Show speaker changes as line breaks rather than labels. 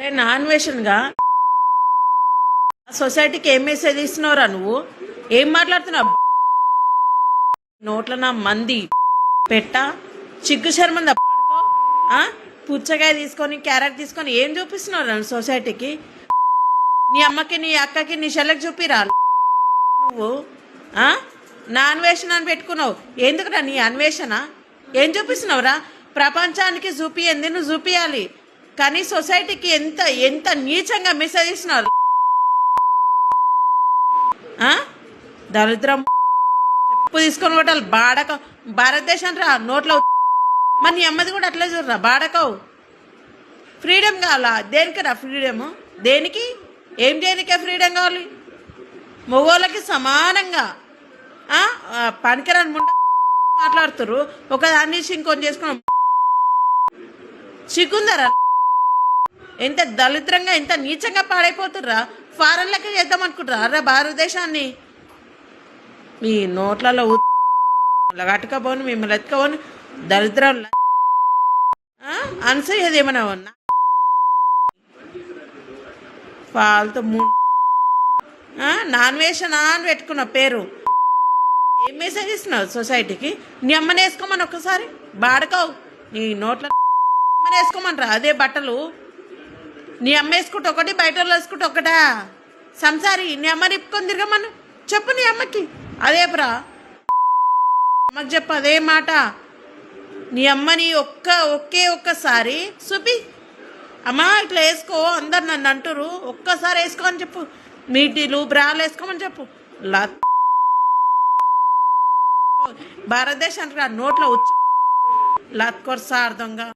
అంటే నాన్ సొసైటీకి ఏం మెసేజ్ ఇస్తున్నావురా నువ్వు? ఏం మాట్లాడుతున్నావు? నోట్ల నా మంది? పెట్ట? చిగ్గు శర్మంద పాడుకో? పుచ్చకాయ తీసుకొని క్యారెట్ తీసుకొని ఏం చూపిస్తున్నావు సొసైటీకి? నీ అమ్మకి నీ అక్కకి నీ చెల్లెకి చూపిరా నువ్వు? నా అన్వేషణ అని పెట్టుకున్నావు. ఎందుకురా నీ అన్వేషణ? ఏం చూపిస్తున్నావురా? ప్రపంచానికి చూపియంది నువ్వు చూపియాలి. కానీ సొసైటీకి ఎంత ఎంత నీచంగా మెసేజ్ ఇస్తున్నారు దరిద్రం. చెప్పు తీసుకొని కొట్టాలి బాడక భారతదేశం రా నోట్లో మన నీ అమ్మది కూడా అట్లే చూడరా బాడకవు. ఫ్రీడమ్ కావాలా? దేనికి రా ఫ్రీడమ్? దేనికి? ఏం దేనికే ఫ్రీడమ్ కావాలి? మగవాళ్ళకి సమానంగా పనికిరాని ముండ మాట్లాడుతురు ఒకదాన్ని ఇంకొని చేసుకున్నాం. చిక్కుందరా? ఎంత దళిద్రంగా ఎంత నీచంగా పాడైపోతుర్రా? ఫారెన్ లెక్క చేద్దాం అనుకుంటారా రా భారతదేశాన్ని. మీ నోట్లలో కట్టుకపోను మిమ్మల్ని ఎత్తుకోని దరిద్రం అనసూయది ఏమైనా ఉన్నా? ఫాల్తో ము ఆ, నాన్ వేషనా అని పెట్టుకున్న పేరు. ఏం మెసేజ్ ఇస్తున్నావు సొసైటీకి నీ అమ్మని వేసుకోమని ఒక్కసారి? బాడకావు. నీ నోట్ల అమ్మని వేసుకోమనరా అదే బట్టలు. నీ అమ్మ వేసుకుంటే ఒకటి బయట వాళ్ళు వేసుకుంటే ఒకటా? సంసారి నీ అమ్మ నిప్పుకొని తిరగమను. చెప్పు నీ అమ్మకి. అదే బ్రా. అమ్మకి చెప్పు అదే మాట. నీ అమ్మని ఒక్క ఒకే ఒక్కసారి చూపి అమ్మా ఇట్లా వేసుకో అందరు నన్ను అంటురు ఒక్కసారి వేసుకో అని చెప్పు. మీటీలు బ్రాలు వేసుకోమని చెప్పు. భారతదేశానికి ఆ నోట్లో ఉచ్చ. సార్ సార్థంగా.